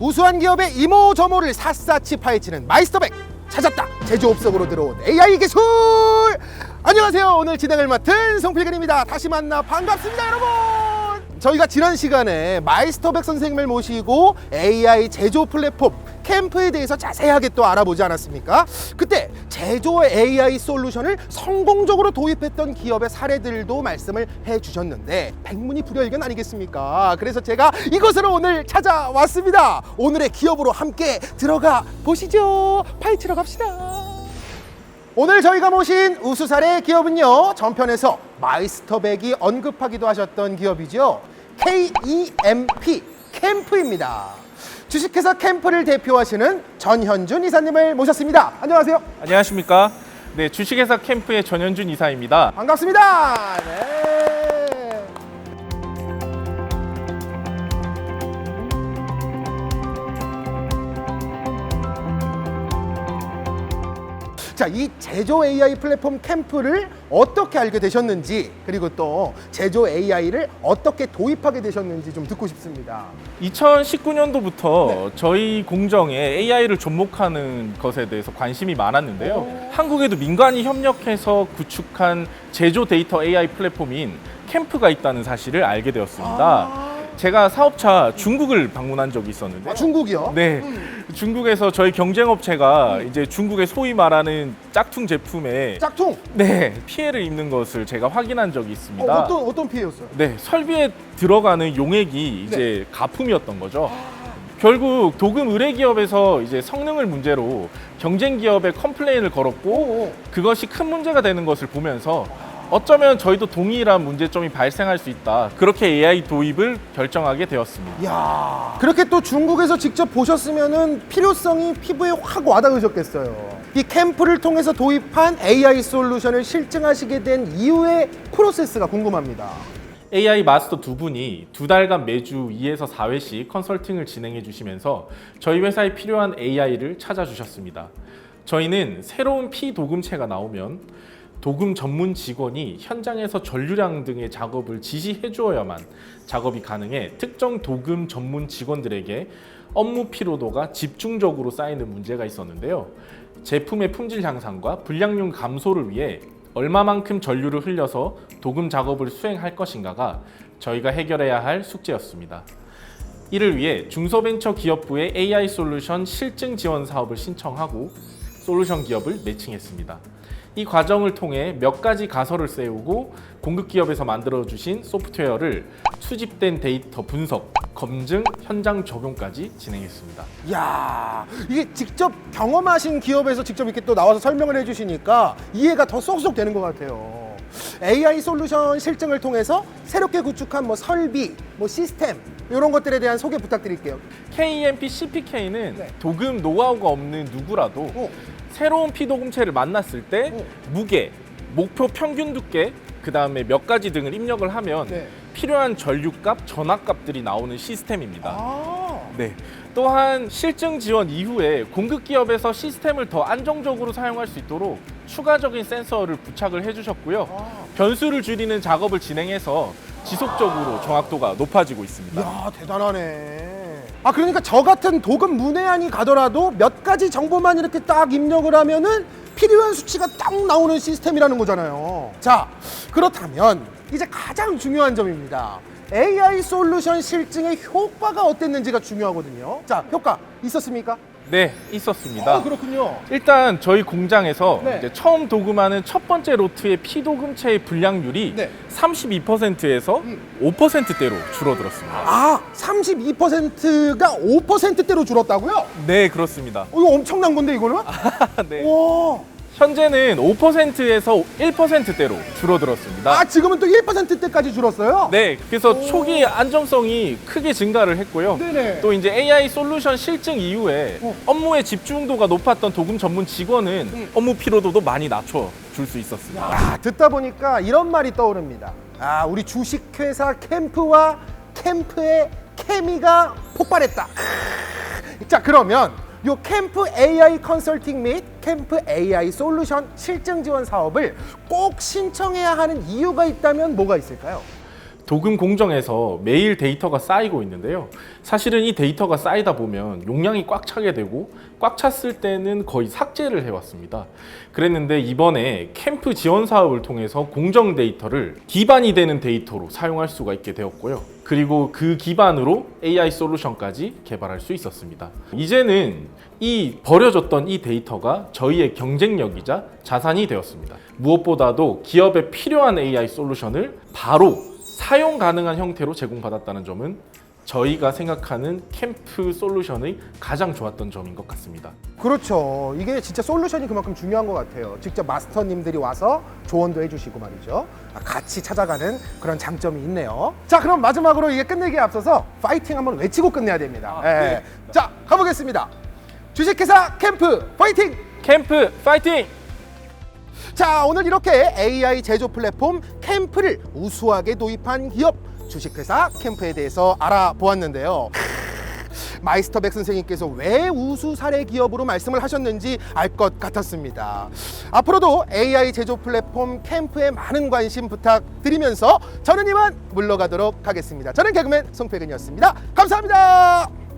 우수한 기업의 이모저모를 샅샅이 파헤치는 마이스터백. 찾았다. 제조업 속으로 들어온 AI 기술. 안녕하세요. 오늘 진행을 맡은 송필근입니다. 다시 만나 반갑습니다 여러분. 저희가 지난 시간에 마이스터백 선생님을 모시고 AI 제조 플랫폼 캠프에 대해서 자세하게 또 알아보지 않았습니까? 그때 제조 AI 솔루션을 성공적으로 도입했던 기업의 사례들도 말씀을 해주셨는데 백문이 불여일견 아니겠습니까? 그래서 제가 이곳으로 오늘 찾아왔습니다. 오늘의 기업으로 함께 들어가 보시죠. 파헤치러 갑시다. 오늘 저희가 모신 우수사례 기업은요 전편에서 마이스터백이 언급하기도 하셨던 기업이죠 KEMP 캠프입니다 주식회사 캠프를 대표하시는 전현준 이사님을 모셨습니다 안녕하세요 안녕하십니까? 네, 주식회사 캠프의 전현준 이사입니다. 반갑습니다 네. 자, 이 제조 AI 플랫폼 캠프를 어떻게 알게 되셨는지, 그리고 또 제조 AI를 어떻게 도입하게 되셨는지 좀 듣고 싶습니다. 2019년도부터 저희 공정에 AI를 접목하는 것에 대해서 관심이 많았는데요. 오. 한국에도 민간이 협력해서 구축한 제조 데이터 AI 플랫폼인 캠프가 있다는 사실을 알게 되었습니다. 아, 제가 사업차 중국을 방문한 적이 있었는데 아, 중국이요? 네. 중국에서 저희 경쟁업체가 이제 중국의 소위 말하는 짝퉁 제품에 짝퉁. 네, 피해를 입는 것을 제가 확인한 적이 어, 있습니다. 어떤 어떤 피해였어요? 네, 설비에 들어가는 용액이 이제 가품이었던 거죠. 결국 도금 의뢰 기업에서 이제 성능을 문제로 경쟁 기업에 컴플레인을 걸었고 오, 그것이 큰 문제가 되는 것을 보면서 어쩌면 저희도 동일한 문제점이 발생할 수 있다. 그렇게 AI 도입을 결정하게 되었습니다. 야 그렇게 또 중국에서 직접 보셨으면은 필요성이 피부에 확 와닿으셨겠어요. 이 캠프를 통해서 도입한 AI 솔루션을 실증하시게 된 이후의 프로세스가 궁금합니다. AI 마스터 두 분이 두 달간 매주 2에서 4회씩 컨설팅을 진행해 주시면서 저희 회사에 필요한 AI를 찾아주셨습니다. 저희는 새로운 피도금체가 나오면 도금 전문 직원이 현장에서 전류량 등의 작업을 지시해 주어야만 작업이 가능해 특정 도금 전문 직원들에게 업무 피로도가 집중적으로 쌓이는 문제가 있었는데요. 제품의 품질 향상과 불량률 감소를 위해 얼마만큼 전류를 흘려서 도금 작업을 수행할 것인가가 저희가 해결해야 할 숙제였습니다. 이를 위해 중소벤처기업부의 AI 솔루션 실증 지원 사업을 신청하고 솔루션 기업을 매칭했습니다. 이 과정을 통해 몇 가지 가설을 세우고 공급 기업에서 만들어 주신 소프트웨어를 수집된 데이터 분석, 검증, 현장 적용까지 진행했습니다. 야 이게 직접 경험하신 기업에서 직접 이렇게 또 나와서 설명을 해주시니까 이해가 더 쏙쏙 되는 것 같아요. AI 솔루션 실증을 통해서 새롭게 구축한 뭐 설비, 뭐 시스템 이런 것들에 대한 소개 부탁드릴게요. KEMP CPK는 네. 도금 노하우가 없는 누구라도 어. 새로운 피도금체를 만났을 때 어. 무게, 목표 평균 두께, 그 다음에 몇 가지 등을 입력을 하면 네. 필요한 전류값, 전압값들이 나오는 시스템입니다. 아. 네. 또한 실증 지원 이후에 공급 기업에서 시스템을 더 안정적으로 사용할 수 있도록 추가적인 센서를 부착을 해주셨고요. 아. 변수를 줄이는 작업을 진행해서 지속적으로 정확도가 높아지고 있습니다. 야 대단하네. 아 그러니까 저 같은 도금 문외한이 가더라도 몇 가지 정보만 이렇게 딱 입력을 하면은 필요한 수치가 딱 나오는 시스템이라는 거잖아요. 자 그렇다면 이제 가장 중요한 점입니다. AI 솔루션 실증의 효과가 어땠는지가 중요하거든요. 자 효과 있었습니까? 네, 있었습니다. 어, 그렇군요. 일단 저희 공장에서 네. 이제 처음 도금하는 첫 번째 로트의 피도금체의 분량률이 네. 32%에서 음. 5%대로 줄어들었습니다. 아 32%가 5%대로 줄었다고요? 네, 그렇습니다. 어, 이거 엄청난 건데 이거는? 네. 와. 현재는 5%에서 1%대로 줄어들었습니다. 아 지금은 또 1%대까지 줄었어요? 네, 그래서 오. 초기 안정성이 크게 증가를 했고요. 네네. 또 이제 AI 솔루션 실증 이후에 어. 업무의 집중도가 높았던 도금 전문 직원은 음. 업무 피로도도 많이 낮춰 줄 수 있었습니다. 야, 듣다 보니까 이런 말이 떠오릅니다. 아, 우리 주식회사 캠프와 캠프의 케미가 폭발했다. 자, 그러면 요 캠프 AI 컨설팅 및 캠프 AI 솔루션 실증 지원 사업을 꼭 신청해야 하는 이유가 있다면 뭐가 있을까요? 도금 공정에서 매일 데이터가 쌓이고 있는데요. 사실은 이 데이터가 쌓이다 보면 용량이 꽉 차게 되고 꽉 찼을 때는 거의 삭제를 해왔습니다. 그랬는데 이번에 캠프 지원 사업을 통해서 공정 데이터를 기반이 되는 데이터로 사용할 수가 있게 되었고요. 그리고 그 기반으로 AI 솔루션까지 개발할 수 있었습니다. 이제는 이 버려졌던 이 데이터가 저희의 경쟁력이자 자산이 되었습니다. 무엇보다도 기업에 필요한 AI 솔루션을 바로 사용 가능한 형태로 제공받았다는 점은 저희가 생각하는 캠프 솔루션의 가장 좋았던 점인 것 같습니다. 그렇죠. 이게 진짜 솔루션이 그만큼 중요한 것 같아요. 직접 마스터님들이 와서 조언도 해주시고 말이죠. 아, 같이 찾아가는 그런 장점이 있네요. 자, 그럼 마지막으로 이게 끝내기에 앞서서 파이팅 한번 외치고 끝내야 됩니다. 아, 예. 네. 자, 가보겠습니다. 주식회사 캠프 파이팅! 캠프 파이팅! 자, 오늘 이렇게 AI 제조 플랫폼 캠프를 우수하게 도입한 기업 주식회사 캠프에 대해서 알아보았는데요. 마이스터백 선생님께서 왜 우수 사례 기업으로 말씀을 하셨는지 알 것 같았습니다. 앞으로도 AI 제조 플랫폼 캠프에 많은 관심 부탁드리면서 저는 이만 물러가도록 하겠습니다. 저는 개그맨 송필근이었습니다. 감사합니다.